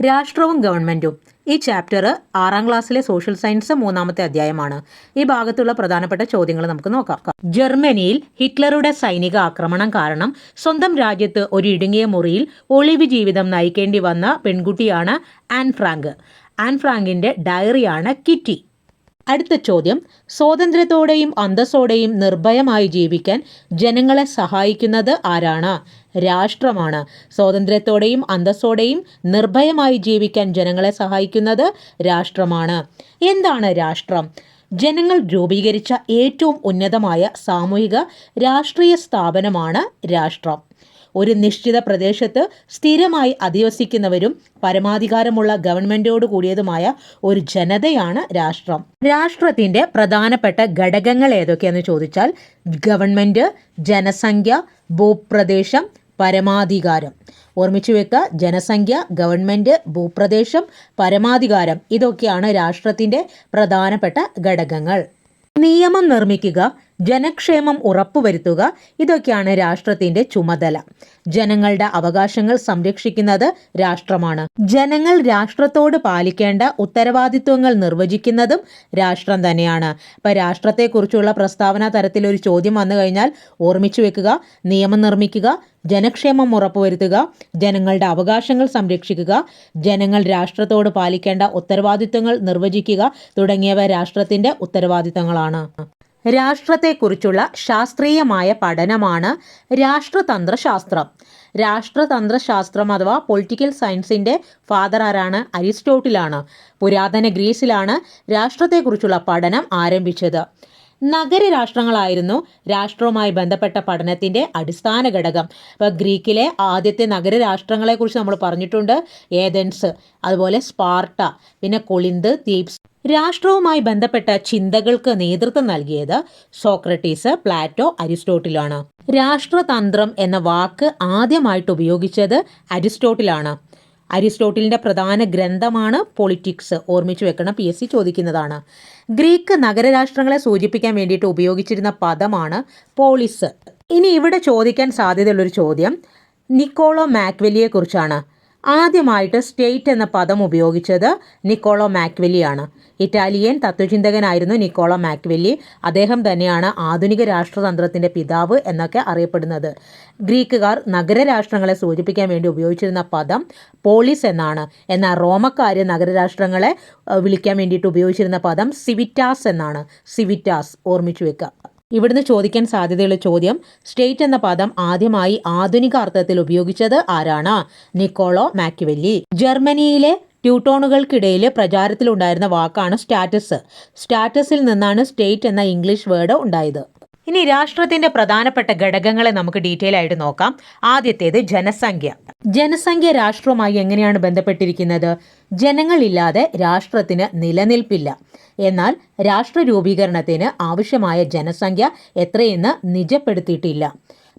രാഷ്ട്രവും ഗവൺമെന്റും. ഈ ചാപ്റ്റർ ആറാം ക്ലാസ്സിലെ സോഷ്യൽ സയൻസ് മൂന്നാമത്തെ അധ്യായമാണ്. ഈ ഭാഗത്തുള്ള പ്രധാനപ്പെട്ട ചോദ്യങ്ങൾ നമുക്ക് നോക്കാം. ജർമ്മനിയിൽ ഹിറ്റ്ലറുടെ സൈനിക ആക്രമണം കാരണം സ്വന്തം രാജ്യത്ത് ഒരു ഇടുങ്ങിയ മുറിയിൽ ഒളിവ് ജീവിതം നയിക്കേണ്ടി വന്ന പെൺകുട്ടിയാണ് ആൻ ഫ്രാങ്ക്. ആൻ ഫ്രാങ്കിന്റെ ഡയറിയാണ് കിറ്റി. അടുത്ത ചോദ്യം. സ്വാതന്ത്ര്യത്തോടെയും അന്തസ്സോടെയും നിർഭയമായി ജീവിക്കാൻ ജനങ്ങളെ സഹായിക്കുന്നത് ആരാണ്? രാഷ്ട്രമാണ്. സ്വാതന്ത്ര്യത്തോടെയും അന്തസ്സോടെയും നിർഭയമായി ജീവിക്കാൻ ജനങ്ങളെ സഹായിക്കുന്നത് രാഷ്ട്രമാണ്. എന്താണ് രാഷ്ട്രം? ജനങ്ങൾ രൂപീകരിച്ച ഏറ്റവും ഉന്നതമായ സാമൂഹിക രാഷ്ട്രീയ സ്ഥാപനമാണ് രാഷ്ട്രം. ഒരു നിശ്ചിത പ്രദേശത്ത് സ്ഥിരമായി അധിവസിക്കുന്നവരും പരമാധികാരമുള്ള ഗവൺമെന്റോട് കൂടിയതുമായ ഒരു ജനതയാണ് രാഷ്ട്രം. രാഷ്ട്രത്തിന്റെ പ്രധാനപ്പെട്ട ഘടകങ്ങൾ ഏതൊക്കെയെന്ന് ചോദിച്ചാൽ ഗവൺമെന്റ് ജനസംഖ്യ ഭൂപ്രദേശം പരമാധികാരം. ഓർമ്മിച്ചു വെക്കുക ജനസംഖ്യ ഗവൺമെന്റ് ഭൂപ്രദേശം പരമാധികാരം ഇതൊക്കെയാണ് രാഷ്ട്രത്തിന്റെ പ്രധാനപ്പെട്ട ഘടകങ്ങൾ. നിയമം നിർമ്മിക്കുക ജനക്ഷേമം ഉറപ്പുവരുത്തുക ഇതൊക്കെയാണ് രാഷ്ട്രത്തിന്റെ ചുമതല. ജനങ്ങളുടെ അവകാശങ്ങൾ സംരക്ഷിക്കുന്നത് രാഷ്ട്രമാണ്. ജനങ്ങൾ രാഷ്ട്രത്തോട് പാലിക്കേണ്ട ഉത്തരവാദിത്വങ്ങൾ നിർവചിക്കുന്നതും രാഷ്ട്രം തന്നെയാണ്. ഇപ്പൊ രാഷ്ട്രത്തെക്കുറിച്ചുള്ള പ്രസ്താവന തരത്തിൽ ഒരു ചോദ്യം വന്നു കഴിഞ്ഞാൽ ഓർമ്മിച്ചു വെക്കുക നിയമം നിർമ്മിക്കുക ജനക്ഷേമം ഉറപ്പുവരുത്തുക ജനങ്ങളുടെ അവകാശങ്ങൾ സംരക്ഷിക്കുക ജനങ്ങൾ രാഷ്ട്രത്തോട് പാലിക്കേണ്ട ഉത്തരവാദിത്വങ്ങൾ നിർവചിക്കുക തുടങ്ങിയവ രാഷ്ട്രത്തിന്റെ ഉത്തരവാദിത്തങ്ങളാണ് രാഷ്ട്രത്തെക്കുറിച്ചുള്ള ശാസ്ത്രീയമായ പഠനമാണ് രാഷ്ട്രതന്ത്രശാസ്ത്രം. രാഷ്ട്രതന്ത്രശാസ്ത്രം അഥവാ പൊളിറ്റിക്കൽ സയൻസിന്റെ ഫാദർ ആരാണ്? അരിസ്റ്റോട്ടിലാണ്. പുരാതന ഗ്രീസിലാണ് രാഷ്ട്രത്തെക്കുറിച്ചുള്ള പഠനം ആരംഭിച്ചത്. നഗര രാഷ്ട്രങ്ങളായിരുന്നു രാഷ്ട്രവുമായി ബന്ധപ്പെട്ട പഠനത്തിന്റെ അടിസ്ഥാന ഘടകം. ഇപ്പോൾ ഗ്രീക്കിലെ ആദ്യത്തെ നഗര രാഷ്ട്രങ്ങളെക്കുറിച്ച് നമ്മൾ പറഞ്ഞിട്ടുണ്ട്. ഏതൻസ് അതുപോലെ സ്പാർട്ട പിന്നെ കൊളിന്ത് തീപ്സ് രാഷ്ട്രവുമായി ബന്ധപ്പെട്ട ചിന്തകൾക്ക് നേതൃത്വം നൽകിയത് സോക്രട്ടീസ് പ്ലാറ്റോ അരിസ്റ്റോട്ടിലാണ്. രാഷ്ട്രതന്ത്രം എന്ന വാക്ക് ആദ്യമായിട്ട് ഉപയോഗിച്ചത് അരിസ്റ്റോട്ടിലാണ്. അരിസ്റ്റോട്ടിലിന്റെ പ്രധാന ഗ്രന്ഥമാണ് പൊളിറ്റിക്സ്. ഓർമ്മിച്ചു വെക്കണം പി എസ് സി ചോദിക്കുന്നതാണ്. ഗ്രീക്ക് നഗരരാഷ്ട്രങ്ങളെ സൂചിപ്പിക്കാൻ വേണ്ടിയിട്ട് ഉപയോഗിച്ചിരുന്ന പദമാണ് പോളിസ്. ഇനി ഇവിടെ ചോദിക്കാൻ സാധ്യതയുള്ളൊരു ചോദ്യം. നിക്കോളോ മാക്വെലിയെ കുറിച്ചാണ്. ആദ്യമായിട്ട് സ്റ്റേറ്റ് എന്ന പദം ഉപയോഗിച്ചത് നിക്കോളോ മാക്വെല്ലിയാണ് ഇറ്റാലിയൻ തത്വചിന്തകനായിരുന്നു നിക്കോളോ മാക്വെല്ലി. അദ്ദേഹം തന്നെയാണ് ആധുനിക രാഷ്ട്രതന്ത്രത്തിന്റെ പിതാവ് എന്നൊക്കെ അറിയപ്പെടുന്നത്. ഗ്രീക്കുകാർ നഗരരാഷ്ട്രങ്ങളെ സൂചിപ്പിക്കാൻ വേണ്ടി ഉപയോഗിച്ചിരുന്ന പദം പോളിസ് എന്നാണ്. എന്നാൽ റോമക്കാർ നഗരരാഷ്ട്രങ്ങളെ വിളിക്കാൻ വേണ്ടിയിട്ട് ഉപയോഗിച്ചിരുന്ന പദം സിവിറ്റാസ് എന്നാണ്. സിവിറ്റാസ് ഓർമ്മിച്ചു വെക്കുക ഇവിടുന്ന് ചോദിക്കാൻ സാധ്യതയുള്ള ചോദ്യം സ്റ്റേറ്റ് എന്ന പദം ആദ്യമായി ആധുനിക അർത്ഥത്തിൽ ഉപയോഗിച്ചത് ആരാണ്? നിക്കോളോ മാക്യുവെല്ലി ജർമ്മനിയിലെ ട്യൂട്ടോണുകൾക്കിടയിൽ പ്രചാരത്തിലുണ്ടായിരുന്ന വാക്കാണ് സ്റ്റാറ്റസ്. സ്റ്റാറ്റസിൽ നിന്നാണ് സ്റ്റേറ്റ് എന്ന ഇംഗ്ലീഷ് വേർഡ് ഉണ്ടായത്. ഇനി രാഷ്ട്രത്തിന്റെ പ്രധാനപ്പെട്ട ഘടകങ്ങളെ നമുക്ക് ഡീറ്റെയിൽ ആയിട്ട് നോക്കാം. ആദ്യത്തേത് ജനസംഖ്യ. ജനസംഖ്യ രാഷ്ട്രവുമായി എങ്ങനെയാണ് ബന്ധപ്പെട്ടിരിക്കുന്നത്? ജനങ്ങളില്ലാതെ രാഷ്ട്രത്തിന് നിലനിൽപ്പില്ല. എന്നാൽ രാഷ്ട്ര രൂപീകരണത്തിന് ആവശ്യമായ ജനസംഖ്യ എത്രയെന്ന് നിജപ്പെടുത്തിയിട്ടില്ല.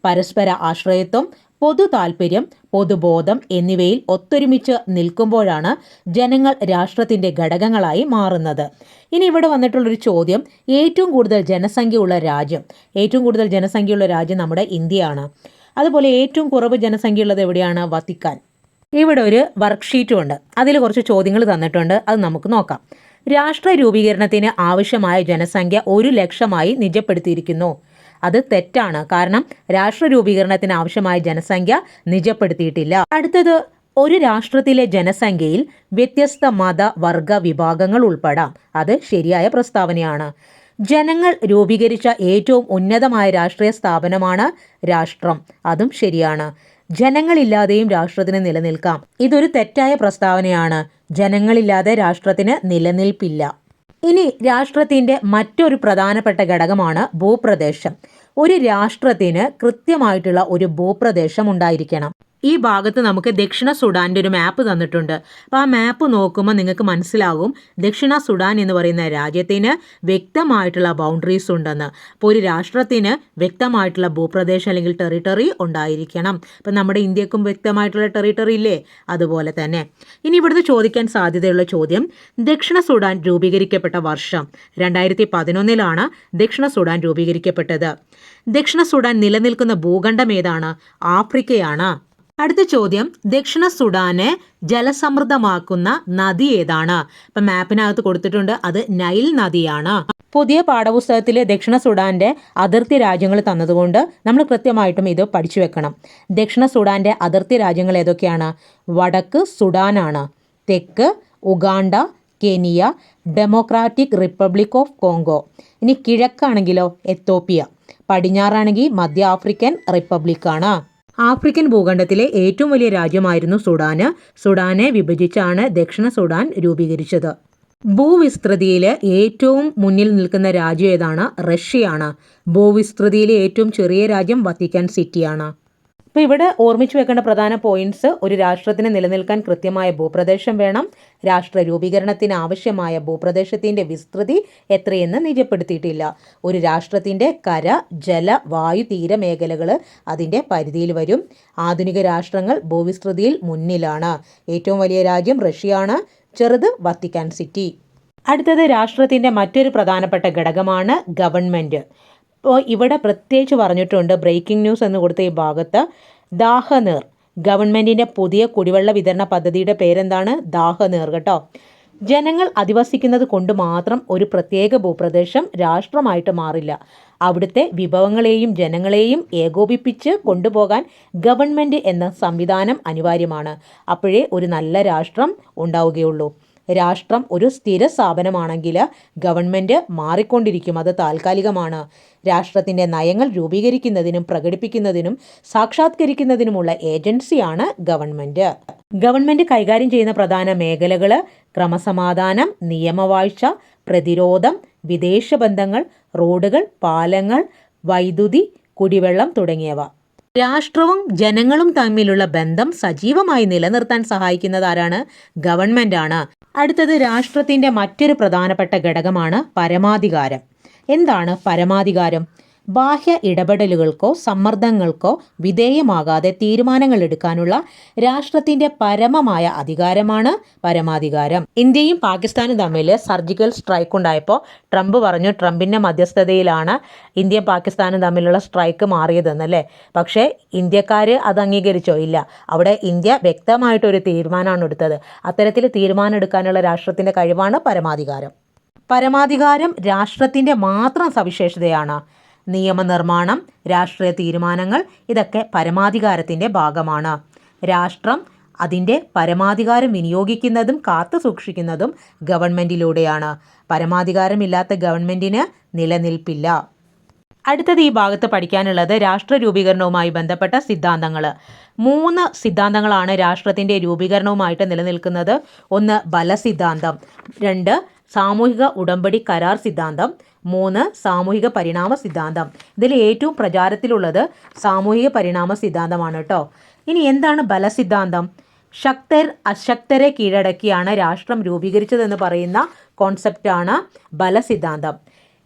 പരസ്പര ആശ്രയത്വം പൊതു താൽപ്പര്യം പൊതുബോധം എന്നിവയിൽ ഒത്തൊരുമിച്ച് നിൽക്കുമ്പോഴാണ് ജനങ്ങൾ രാഷ്ട്രത്തിന്റെ ഘടകങ്ങളായി മാറുന്നത്. ഇനി ഇവിടെ വന്നിട്ടുള്ളൊരു ചോദ്യം ഏറ്റവും കൂടുതൽ ജനസംഖ്യയുള്ള രാജ്യം. ഏറ്റവും കൂടുതൽ ജനസംഖ്യയുള്ള രാജ്യം നമ്മുടെ ഇന്ത്യയാണ്. അതുപോലെ ഏറ്റവും കുറവ് ജനസംഖ്യയുള്ളത് എവിടെയാണ്? വത്തിക്കാൻ. ഇവിടെ ഒരു വർക്ക്ഷീറ്റും ഉണ്ട്. അതിൽ കുറച്ച് ചോദ്യങ്ങൾ തന്നിട്ടുണ്ട്. അത് നമുക്ക് നോക്കാം. രാഷ്ട്ര രൂപീകരണത്തിന് ആവശ്യമായ ജനസംഖ്യ ഒരു ലക്ഷമായി നിജപ്പെടുത്തിയിരിക്കുന്നു. അത് തെറ്റാണ്. കാരണം രാഷ്ട്ര രൂപീകരണത്തിന് ആവശ്യമായ ജനസംഖ്യ നിജപ്പെടുത്തിയിട്ടില്ല. അടുത്തത് ഒരു രാഷ്ട്രത്തിലെ ജനസംഖ്യയിൽ വ്യത്യസ്ത മത വർഗ വിഭാഗങ്ങൾ ഉൾപ്പെടാം. അത് ശരിയായ പ്രസ്താവനയാണ്. ജനങ്ങൾ രൂപീകരിച്ച ഏറ്റവും ഉന്നതമായ രാഷ്ട്രീയ സ്ഥാപനമാണ് രാഷ്ട്രം. അതും ശരിയാണ്. ജനങ്ങളില്ലാതെയും രാഷ്ട്രത്തിന് നിലനിൽക്കാം. ഇതൊരു തെറ്റായ പ്രസ്താവനയാണ്. ജനങ്ങളില്ലാതെ രാഷ്ട്രത്തിന് നിലനിൽപ്പില്ല. ഇനി രാഷ്ട്രത്തിന്റെ മറ്റൊരു പ്രധാനപ്പെട്ട ഘടകമാണ് ഭൂപ്രദേശം. ഒരു രാഷ്ട്രത്തിന് കൃത്യമായിട്ടുള്ള ഒരു ഭൂപ്രദേശം ഉണ്ടായിരിക്കണം. ഈ ഭാഗത്ത് നമുക്ക് ദക്ഷിണ സുഡാന്റെ ഒരു മാപ്പ് തന്നിട്ടുണ്ട്. അപ്പോൾ ആ മാപ്പ് നോക്കുമ്പോൾ നിങ്ങൾക്ക് മനസ്സിലാകും ദക്ഷിണ സുഡാൻ എന്ന് പറയുന്ന രാജ്യത്തിന് വ്യക്തമായിട്ടുള്ള ബൗണ്ടറീസ് ഉണ്ടെന്ന്. അപ്പോൾ ഒരു രാഷ്ട്രത്തിന് വ്യക്തമായിട്ടുള്ള ഭൂപ്രദേശം അല്ലെങ്കിൽ ടെറിട്ടറി ഉണ്ടായിരിക്കണം. ഇപ്പം നമ്മുടെ ഇന്ത്യക്കും വ്യക്തമായിട്ടുള്ള ടെറിട്ടറി ഇല്ലേ? അതുപോലെ തന്നെ. ഇനി ഇവിടുന്ന് ചോദിക്കാൻ സാധ്യതയുള്ള ചോദ്യം ദക്ഷിണ സുഡാൻ രൂപീകരിക്കപ്പെട്ട വർഷം രണ്ടായിരത്തി പതിനൊന്നിലാണ് ദക്ഷിണ സുഡാൻ രൂപീകരിക്കപ്പെട്ടത്. ദക്ഷിണ സുഡാൻ നിലനിൽക്കുന്ന ഭൂഖണ്ഡം ഏതാണ്? ആഫ്രിക്കയാണ്. അടുത്ത ചോദ്യം ദക്ഷിണ സുഡാനെ ജലസമൃദ്ധമാക്കുന്ന നദി ഏതാണ്? ഇപ്പം മാപ്പിനകത്ത് കൊടുത്തിട്ടുണ്ട് അത് നൈൽ നദിയാണ്. പുതിയ പാഠപുസ്തകത്തിലെ ദക്ഷിണ സുഡാന്റെ അതിർത്തി രാജ്യങ്ങൾ തന്നതുകൊണ്ട് നമ്മൾ കൃത്യമായിട്ടും ഇത് പഠിച്ചു വെക്കണം. ദക്ഷിണ സുഡാന്റെ അതിർത്തി രാജ്യങ്ങൾ ഏതൊക്കെയാണ്? വടക്ക് സുഡാനാണ് തെക്ക് Uganda Kenya Democratic Republic of Congo. ഇനി കിഴക്കാണെങ്കിലോ എത്തോപ്പിയ പടിഞ്ഞാറാണെങ്കിൽ മധ്യ ആഫ്രിക്കൻ റിപ്പബ്ലിക്കാണ്. ആഫ്രിക്കൻ ഭൂഖണ്ഡത്തിലെ ഏറ്റവും വലിയ രാജ്യമായിരുന്നു സുഡാന്. സുഡാനെ വിഭജിച്ചാണ് ദക്ഷിണ സുഡാൻ രൂപീകരിച്ചത്. ഭൂവിസ്തൃതിയിൽ ഏറ്റവും മുന്നിൽ നിൽക്കുന്ന രാജ്യം ഏതാണ്? റഷ്യയാണ്. ഭൂവിസ്തൃതിയിലെ ഏറ്റവും ചെറിയ രാജ്യം വത്തിക്കാൻ സിറ്റിയാണ്. അപ്പോൾ ഇവിടെ ഓർമ്മിച്ചു വെക്കേണ്ട പ്രധാന പോയിന്റ്സ് ഒരു രാഷ്ട്രത്തിന് നിലനിൽക്കാൻ കൃത്യമായ ഭൂപ്രദേശം വേണം രാഷ്ട്ര രൂപീകരണത്തിന് ആവശ്യമായ ഭൂപ്രദേശത്തിന്റെ വിസ്തൃതി എത്രയെന്ന് നിജപ്പെടുത്തിയിട്ടില്ല. ഒരു രാഷ്ട്രത്തിന്റെ കര ജല വായു തീര മേഖലകൾ അതിന്റെ പരിധിയിൽ വരും. ആധുനിക രാഷ്ട്രങ്ങൾ ഭൂവിസ്തൃതിയിൽ മുന്നിലാണ്. ഏറ്റവും വലിയ രാജ്യം റഷ്യയാണ് ചെറുത് വത്തിക്കാൻ സിറ്റി. അടുത്തത് രാഷ്ട്രത്തിന്റെ മറ്റൊരു പ്രധാനപ്പെട്ട ഘടകമാണ് ഗവൺമെന്റ്. അപ്പോൾ ഇവിടെ പ്രത്യേകിച്ച് പറഞ്ഞിട്ടുണ്ട് ബ്രേക്കിംഗ് ന്യൂസ് എന്ന് കൊടുത്ത ഈ ഭാഗത്ത് ദാഹനീർ. ഗവൺമെന്റിന്റെ പുതിയ കുടിവെള്ള വിതരണ പദ്ധതിയുടെ പേരെന്താണ്? ദാഹനീർ കേട്ടോ. ജനങ്ങൾ അധിവസിക്കുന്നത് കൊണ്ട് മാത്രം ഒരു പ്രത്യേക ഭൂപ്രദേശം രാഷ്ട്രമായിട്ട് മാറില്ല. അവിടുത്തെ വിഭവങ്ങളെയും ജനങ്ങളെയും ഏകോപിപ്പിച്ച് കൊണ്ടുപോകാൻ ഗവൺമെന്റ് എന്ന സംവിധാനം അനിവാര്യമാണ്. അപ്പോഴേ ഒരു നല്ല രാഷ്ട്രം ഉണ്ടാവുകയുള്ളൂ. രാഷ്ട്രം ഒരു സ്ഥിര സ്ഥാപനമാണെങ്കിൽ ഗവൺമെന്റ് മാറിക്കൊണ്ടിരിക്കും. അത് താൽക്കാലികമാണ്. രാഷ്ട്രത്തിന്റെ നയങ്ങൾ രൂപീകരിക്കുന്നതിനും പ്രകടിപ്പിക്കുന്നതിനും സാക്ഷാത്കരിക്കുന്നതിനുമുള്ള ഏജൻസിയാണ് ഗവൺമെന്റ് ഗവൺമെന്റ് കൈകാര്യം ചെയ്യുന്ന പ്രധാന മേഖലകൾ ക്രമസമാധാനം നിയമവാഴ്ച പ്രതിരോധം വിദേശ ബന്ധങ്ങൾ റോഡുകൾ പാലങ്ങൾ വൈദ്യുതി കുടിവെള്ളം തുടങ്ങിയവ. രാഷ്ട്രവും ജനങ്ങളും തമ്മിലുള്ള ബന്ധം സജീവമായി നിലനിർത്താൻ സഹായിക്കുന്നത് ആരാണ്? ഗവൺമെന്റ് ആണ് അടുത്തത് രാഷ്ട്രത്തിന്റെ മറ്റൊരു പ്രധാനപ്പെട്ട ഘടകമാണ് പരമാധികാരം. എന്താണ് പരമാധികാരം? ബാഹ്യ ഇടപെടലുകൾക്കോ സമ്മർദ്ദങ്ങൾക്കോ വിധേയമാകാതെ തീരുമാനങ്ങൾ എടുക്കാനുള്ള രാഷ്ട്രത്തിന്റെ പരമമായ അധികാരമാണ് പരമാധികാരം. ഇന്ത്യയും പാകിസ്ഥാനും തമ്മിൽ സർജിക്കൽ സ്ട്രൈക്ക് ഉണ്ടായപ്പോൾ ട്രംപ് പറഞ്ഞു ട്രംപിന്റെ മധ്യസ്ഥതയിലാണ് ഇന്ത്യയും പാകിസ്ഥാനും തമ്മിലുള്ള സ്ട്രൈക്ക് മാറിയതെന്നല്ലേ പക്ഷേ ഇന്ത്യക്കാർ അത് അംഗീകരിച്ചോ ഇല്ല. അവിടെ ഇന്ത്യ വ്യക്തമായിട്ടൊരു തീരുമാനമാണ് എടുത്തത്. അത്തരത്തിൽ തീരുമാനം എടുക്കാനുള്ള രാഷ്ട്രത്തിന്റെ കഴിവാണ് പരമാധികാരം. പരമാധികാരം രാഷ്ട്രത്തിന്റെ മാത്രം സവിശേഷതയാണ് നിയമനിർമ്മാണം രാഷ്ട്രീയ തീരുമാനങ്ങൾ ഇതൊക്കെ പരമാധികാരത്തിന്റെ ഭാഗമാണ്. രാഷ്ട്രം അതിന്റെ പരമാധികാരം വിനിയോഗിക്കുന്നതും കാത്തു സൂക്ഷിക്കുന്നതും ഗവൺമെന്റിലൂടെയാണ് പരമാധികാരമില്ലാത്ത ഗവൺമെന്റിന് നിലനിൽപ്പില്ല. അടുത്തത് ഈ ഭാഗത്ത് പഠിക്കാനുള്ളത് രാഷ്ട്ര രൂപീകരണവുമായി ബന്ധപ്പെട്ട സിദ്ധാന്തങ്ങൾ മൂന്ന് സിദ്ധാന്തങ്ങളാണ് രാഷ്ട്രത്തിന്റെ രൂപീകരണവുമായിട്ട് നിലനിൽക്കുന്നത്. ഒന്ന് ബലസിദ്ധാന്തം രണ്ട് സാമൂഹിക ഉടമ്പടി കരാർ സിദ്ധാന്തം. മൂന്ന് സാമൂഹിക പരിണാമ സിദ്ധാന്തം. ഇതിൽ ഏറ്റവും പ്രചാരത്തിലുള്ളത് സാമൂഹിക പരിണാമ സിദ്ധാന്തമാണ് കേട്ടോ ഇനി എന്താണ് ബലസിദ്ധാന്തം? ശക്തർ അശക്തരെ കീഴടക്കിയാണ് രാഷ്ട്രം രൂപീകരിച്ചതെന്ന് പറയുന്ന കോൺസെപ്റ്റാണ് ബലസിദ്ധാന്തം.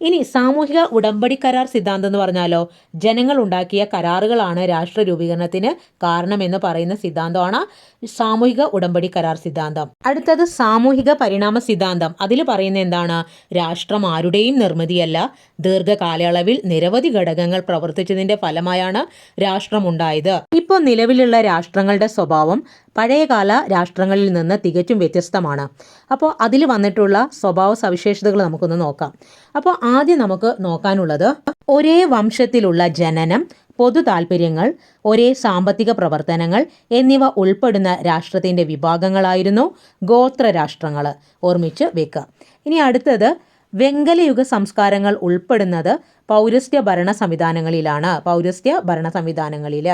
ഇനി സാമൂഹിക ഉടമ്പടി കരാർ സിദ്ധാന്തം എന്ന് പറഞ്ഞാലോ ജനങ്ങൾ ഉണ്ടാക്കിയ കരാറുകളാണ് രാഷ്ട്ര രൂപീകരണത്തിന് കാരണമെന്ന് പറയുന്ന സിദ്ധാന്തമാണ് സാമൂഹിക ഉടമ്പടി കരാർ സിദ്ധാന്തം. അടുത്തത് സാമൂഹിക പരിണാമ സിദ്ധാന്തം. അതിൽ പറയുന്ന എന്താണ്? രാഷ്ട്രം ആരുടെയും നിർമ്മിതിയല്ല. ദീർഘകാലയളവിൽ നിരവധി ഘടകങ്ങൾ പ്രവർത്തിച്ചതിന്റെ ഫലമായാണ് രാഷ്ട്രം ഉണ്ടായത്. ഇപ്പോൾ നിലവിലുള്ള രാഷ്ട്രങ്ങളുടെ സ്വഭാവം പഴയകാല രാഷ്ട്രങ്ങളിൽ നിന്ന് തികച്ചും വ്യത്യസ്തമാണ്. അപ്പോൾ അതിൽ വന്നിട്ടുള്ള സ്വഭാവ സവിശേഷതകൾ നമുക്കൊന്ന് നോക്കാം. അപ്പോൾ ആദ്യം നമുക്ക് നോക്കാനുള്ളത് ഒരേ വംശത്തിലുള്ള ജനനം പൊതു താൽപ്പര്യങ്ങൾ ഒരേ സാമ്പത്തിക പ്രവർത്തനങ്ങൾ എന്നിവ ഉൾപ്പെടുന്ന രാഷ്ട്രത്തിന്റെ വിഭാഗങ്ങളായിരുന്നു ഗോത്ര രാഷ്ട്രങ്ങൾ ഓർമ്മിച്ച് വെക്കുക. ഇനി അടുത്തത് വെങ്കലയുഗ സംസ്കാരങ്ങൾ ഉൾപ്പെടുന്നത് പൗരസ്ത്യ ഭരണ സംവിധാനങ്ങളിലാണ്. പൗരസ്ത്യ ഭരണ സംവിധാനങ്ങളിൽ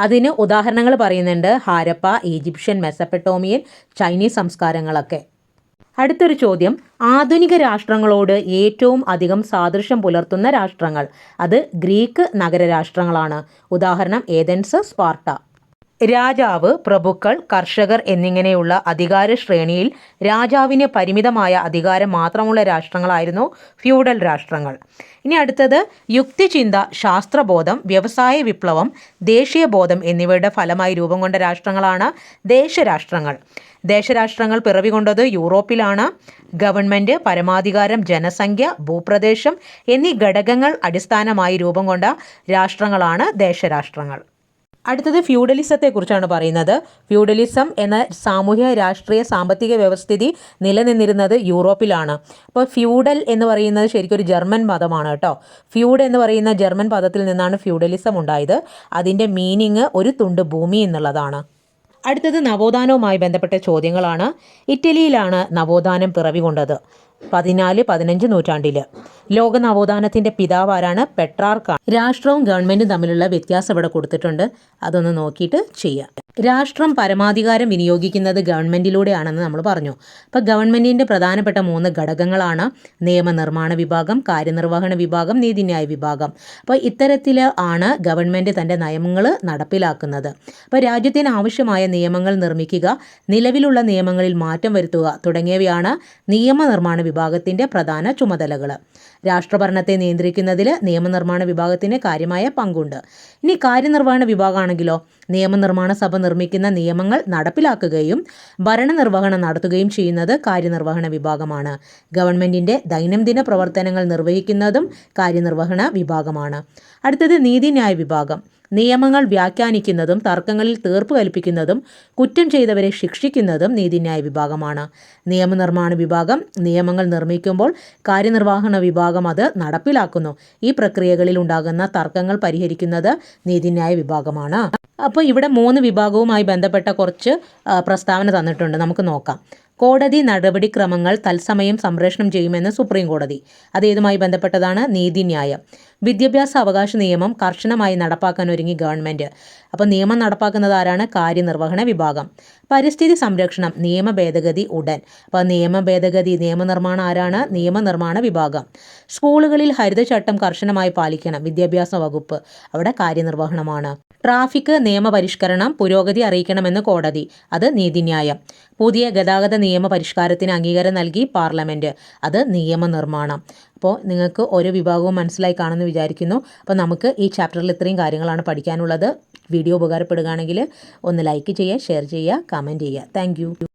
അതിന് ഉദാഹരണങ്ങൾ പറയുന്നുണ്ട് ഹാരപ്പ ഈജിപ്ഷ്യൻ മെസപ്പെട്ടോമിയൻ ചൈനീസ് സംസ്കാരങ്ങളൊക്കെ. അടുത്തൊരു ചോദ്യം ആധുനിക രാഷ്ട്രങ്ങളോട് ഏറ്റവും അധികം സാദൃശ്യം പുലർത്തുന്ന രാഷ്ട്രങ്ങൾ. അത് ഗ്രീക്ക് നഗരരാഷ്ട്രങ്ങളാണ്. ഉദാഹരണം ഏതൻസ് സ്പാർട്ട. രാജാവ് പ്രഭുക്കൾ കർഷകർ എന്നിങ്ങനെയുള്ള അധികാര ശ്രേണിയിൽ രാജാവിന് പരിമിതമായ അധികാരം മാത്രമുള്ള രാഷ്ട്രങ്ങളായിരുന്നു ഫ്യൂഡൽ രാഷ്ട്രങ്ങൾ. ഇനി അടുത്തത് യുക്തിചിന്ത ശാസ്ത്രബോധം വ്യവസായ വിപ്ലവം ദേശീയബോധം എന്നിവയുടെ ഫലമായി രൂപം കൊണ്ട രാഷ്ട്രങ്ങളാണ് ദേശരാഷ്ട്രങ്ങൾ. ദേശരാഷ്ട്രങ്ങൾ പിറവികൊണ്ടത് യൂറോപ്പിലാണ്. ഗവൺമെന്റ് പരമാധികാരം ജനസംഖ്യ ഭൂപ്രദേശം എന്നീ ഘടകങ്ങൾ അടിസ്ഥാനമായി രൂപം കൊണ്ട രാഷ്ട്രങ്ങളാണ് ദേശരാഷ്ട്രങ്ങൾ. അടുത്തത് ഫ്യൂഡലിസത്തെക്കുറിച്ചാണ് പറയുന്നത്. ഫ്യൂഡലിസം എന്ന സാമൂഹ്യ രാഷ്ട്രീയ സാമ്പത്തിക വ്യവസ്ഥിതി നിലനിന്നിരുന്നത് യൂറോപ്പിലാണ്. അപ്പോൾ ഫ്യൂഡൽ എന്ന് പറയുന്നത് ശരിക്കും ഒരു ജർമ്മൻ പദമാണ് കേട്ടോ. ഫ്യൂഡ് എന്ന് പറയുന്ന ജർമ്മൻ പദത്തിൽ നിന്നാണ് ഫ്യൂഡലിസം ഉണ്ടായത്. അതിന്റെ മീനിങ് ഒരു തുണ്ട് ഭൂമി എന്നുള്ളതാണ്. അടുത്തത് നവോത്ഥാനവുമായി ബന്ധപ്പെട്ട ചോദ്യങ്ങളാണ്. ഇറ്റലിയിലാണ് നവോത്ഥാനം പിറവി കൊണ്ടത് പതിനാല് പതിനഞ്ച് നൂറ്റാണ്ടിൽ ലോക നവോത്ഥാനത്തിന്റെ പിതാവാരാണ് പെട്രാർക്കാണ്. രാഷ്ട്രവും ഗവൺമെന്റും തമ്മിലുള്ള വ്യത്യാസം ഇവിടെ കൊടുത്തിട്ടുണ്ട്. അതൊന്ന് നോക്കിയിട്ട് ചെയ്യാം. രാഷ്ട്രം പരമാധികാരം വിനിയോഗിക്കുന്നത് ഗവൺമെന്റിലൂടെയാണെന്ന് നമ്മൾ പറഞ്ഞു. അപ്പോൾ ഗവൺമെന്റിന്റെ പ്രധാനപ്പെട്ട മൂന്ന് ഘടകങ്ങളാണ് നിയമനിർമ്മാണ വിഭാഗം കാര്യനിർവഹണ വിഭാഗം നീതിന്യായ വിഭാഗം. അപ്പോൾ ഇത്തരത്തിൽ ആണ് ഗവൺമെന്റ് തന്റെ നയങ്ങൾ നടപ്പിലാക്കുന്നത്. അപ്പോൾ രാജ്യത്തിന് ആവശ്യമായ നിയമങ്ങൾ നിർമ്മിക്കുക നിലവിലുള്ള നിയമങ്ങളിൽ മാറ്റം വരുത്തുക തുടങ്ങിയവയാണ് നിയമനിർമ്മാണ വിഭാഗത്തിന്റെ പ്രധാന ചുമതലകൾ രാഷ്ട്രഭരണത്തെ നിയന്ത്രിക്കുന്നതിൽ നിയമനിർമ്മാണ വിഭാഗത്തിന് കാര്യമായ പങ്കുണ്ട്. ഇനി കാര്യനിർവഹണ വിഭാഗമാണെങ്കിലോ നിയമനിർമ്മാണ സഭ നിർമ്മിക്കുന്ന നിയമങ്ങൾ നടപ്പിലാക്കുകയും ഭരണനിർവഹണം നടത്തുകയും ചെയ്യുന്നത് കാര്യനിർവഹണ വിഭാഗമാണ്. ഗവൺമെന്റിന്റെ ദൈനംദിന പ്രവർത്തനങ്ങൾ നിർവഹിക്കുന്നതും കാര്യനിർവഹണ വിഭാഗമാണ്. അടുത്തത് നീതിന്യായ വിഭാഗം. നിയമങ്ങൾ വ്യാഖ്യാനിക്കുന്നതും തർക്കങ്ങളിൽ തീർപ്പ് കൽപ്പിക്കുന്നതും കുറ്റം ചെയ്തവരെ ശിക്ഷിക്കുന്നതും നീതിന്യായ വിഭാഗമാണ്. നിയമനിർമ്മാണ വിഭാഗം നിയമങ്ങൾ നിർമ്മിക്കുമ്പോൾ കാര്യനിർവഹണ വിഭാഗം അത് നടപ്പിലാക്കുന്നു. ഈ പ്രക്രിയകളിൽ ഉണ്ടാകുന്ന തർക്കങ്ങൾ പരിഹരിക്കുന്നത് നീതിന്യായ വിഭാഗമാണ്. അപ്പോൾ ഇവിടെ മൂന്ന് വിഭാഗവുമായി ബന്ധപ്പെട്ട കുറച്ച് പ്രസ്താവന തന്നിട്ടുണ്ട്. നമുക്ക് നോക്കാം. കോടതി നടപടിക്രമങ്ങൾ തത്സമയം സംപ്രേഷണം ചെയ്യുമെന്ന് സുപ്രീം കോടതി അതേതുമായി ബന്ധപ്പെട്ടതാണ്? നീതിന്യായം വിദ്യാഭ്യാസ അവകാശ നിയമം കർശനമായി നടപ്പാക്കാൻ ഒരുങ്ങി ഗവൺമെന്റ് അപ്പോൾ നിയമം നടപ്പാക്കുന്നത് ആരാണ്? കാര്യനിർവഹണ വിഭാഗം. പരിസ്ഥിതി സംരക്ഷണം നിയമ ഭേദഗതി ഉടൻ. അപ്പോൾ നിയമ ഭേദഗതി നിയമനിർമ്മാണം ആരാണ്? നിയമനിർമ്മാണ വിഭാഗം. സ്കൂളുകളിൽ ഹരിതചട്ടം കർശനമായി പാലിക്കണം. വിദ്യാഭ്യാസ വകുപ്പ് അവിടെ കാര്യനിർവഹണമാണ്. ട്രാഫിക് നിയമപരിഷ്കരണം പുരോഗതി അറിയിക്കണമെന്ന് കോടതി. അത് നീതിന്യായം പുതിയ ഗതാഗത നിയമ പരിഷ്കാരത്തിന് അംഗീകാരം നൽകി പാർലമെന്റ് അത് നിയമനിർമ്മാണം. അപ്പോൾ നിങ്ങൾക്ക് ഓരോ വിഭാഗവും മനസ്സിലായി കാണുമെന്ന് വിചാരിക്കുന്നു. അപ്പോൾ നമുക്ക് ഈ ചാപ്റ്ററിൽ ഇത്രയും കാര്യങ്ങളാണ് പഠിക്കാനുള്ളത്. വീഡിയോ ഉപകാരപ്പെടുകയാണെങ്കിൽ ഒന്ന് ലൈക്ക് ചെയ്യുക ഷെയർ ചെയ്യുക കമന്റ് ചെയ്യുക. താങ്ക്